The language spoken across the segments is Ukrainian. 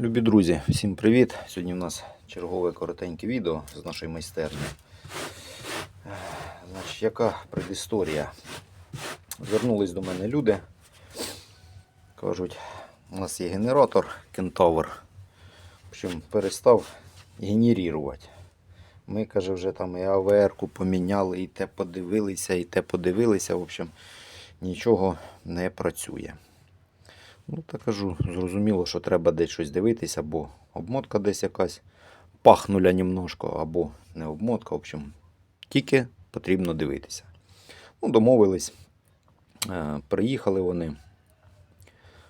Любі друзі, всім привіт! Сьогодні у нас чергове коротеньке відео з нашої майстерні. Значить, яка предісторія? Звернулись до мене люди. Кажуть, у нас є генератор Кентавр. В общем, перестав генерувати. Ми, каже, вже там і АВР-ку поміняли, і те подивилися, і те подивилися. В общем, нічого не працює. Ну, так кажу, зрозуміло, що треба десь щось дивитися, або обмотка десь якась пахнула немножко, або не обмотка. В общем, тільки потрібно дивитися. Ну, домовились. Е, приїхали вони,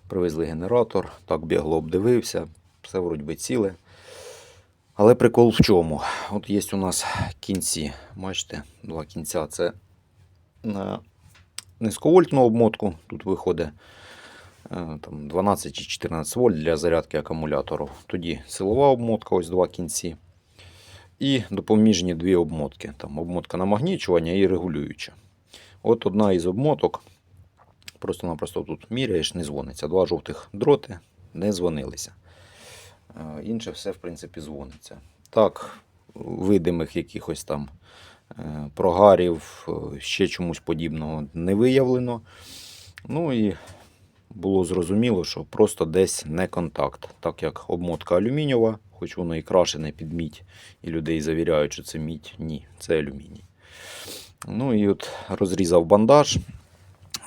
привезли генератор, так бігло обдивився, все вроді би ціле. Але прикол в чому? От є у нас кінці, бачите, два кінця. Це на низьковольтну обмотку. Тут виходить там 12 чи 14 вольт для зарядки акумулятору. Тоді силова обмотка, ось два кінці. І допоміжні дві обмотки. Там обмотка намагнічування і регулююча. От одна із обмоток. Просто-напросто тут міряєш, не дзвониться. Два жовтих дроти не дзвонилися. Е, Інше все, в принципі, дзвониться. Так, видимих якихось там е, прогарів, е, ще чомусь подібного не виявлено. Ну і було зрозуміло, що просто десь не контакт, так як обмотка алюмінієва, хоч воно і крашене під мідь, і людей завіряють, що це мідь. Ні, це алюміній. Ну і от розрізав бандаж.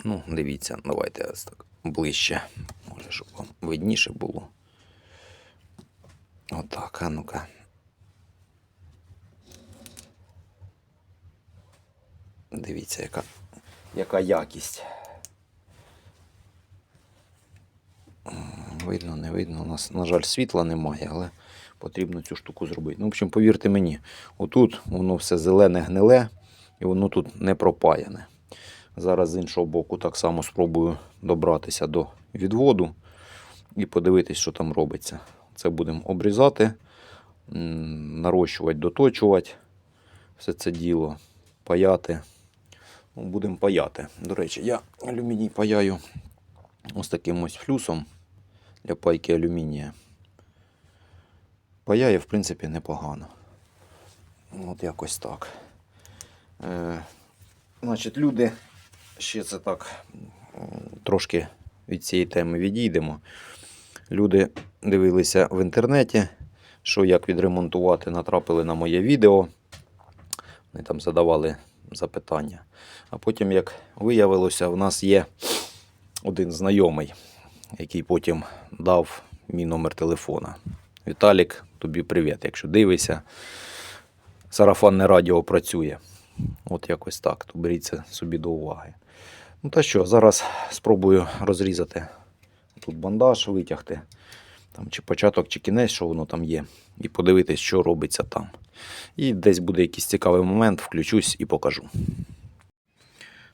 Ну, дивіться, давайте ось так ближче, може, щоб вам видніше було. Отак, а ну-ка. Дивіться, яка, яка якість. Видно, не видно. У нас, на жаль, світла немає, але потрібно цю штуку зробити. Ну, в общем, повірте мені, отут воно все зелене гниле і воно тут не пропаяне. Зараз з іншого боку так само спробую добратися до відводу і подивитись, що там робиться. Це будемо обрізати, нарощувати, доточувати все це діло, паяти. Ну, будемо паяти. До речі, я алюміній паяю ось таким ось флюсом для пайки алюмінія. Паяє, в принципі, непогано. От якось так. Е, значить, люди, ще це так трошки від цієї теми відійдемо. Люди дивилися в інтернеті, що як відремонтувати, натрапили на моє відео. Вони там задавали запитання. А потім, як виявилося, в нас є один знайомий, який потім дав мій номер телефона. Віталік, тобі привіт, якщо дивишся. Сарафанне радіо працює. От якось так. То беріть це собі до уваги. Ну та що, зараз спробую розрізати тут бандаж, витягти. Там, чи початок, чи кінець, що воно там є, і подивитись, що робиться там. І десь буде якийсь цікавий момент, включусь і покажу.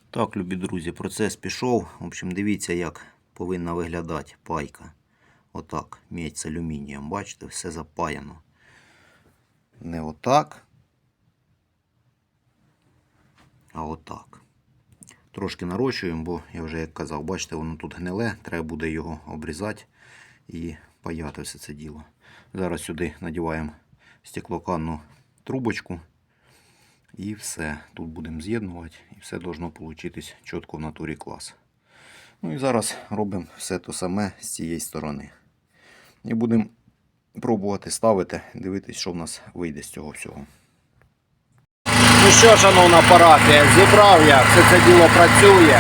Так, любі друзі, процес пішов. В общем, дивіться, як повинна виглядати пайка. Отак, медь з алюмінієм. Бачите, все запаяно. Не отак, а отак. Трошки нарощуємо, бо я вже як казав, бачите, воно тут гниле, треба буде його обрізати і паяти все це діло. Зараз сюди надіваємо стеклоканну трубочку і все. Тут будемо з'єднувати і все должно получитись чітко в натурі клас. Ну і зараз робимо все те саме з цієї сторони. І будемо пробувати ставити, дивитись, що в нас вийде з цього всього. Ну що, шановна парафія, зібрав я, все це діло працює.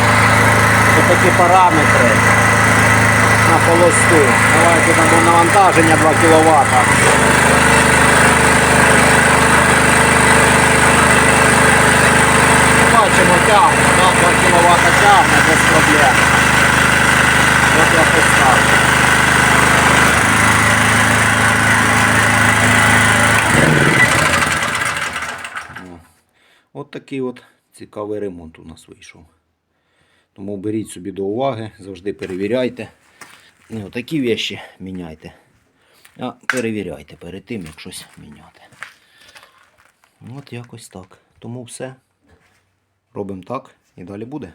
Ось такі параметри на полосту. Давайте там навантаження 2 кВт. Бачимо, тягне, да, 2 кВт тягне без проблем. Так. О. От такий от цікавий ремонт у нас вийшов. Тому беріть собі до уваги, завжди перевіряйте. Не отакі вещі міняйте. А перевіряйте перед тим, як щось міняти. От якось так. Тому все. Робимо так і далі буде.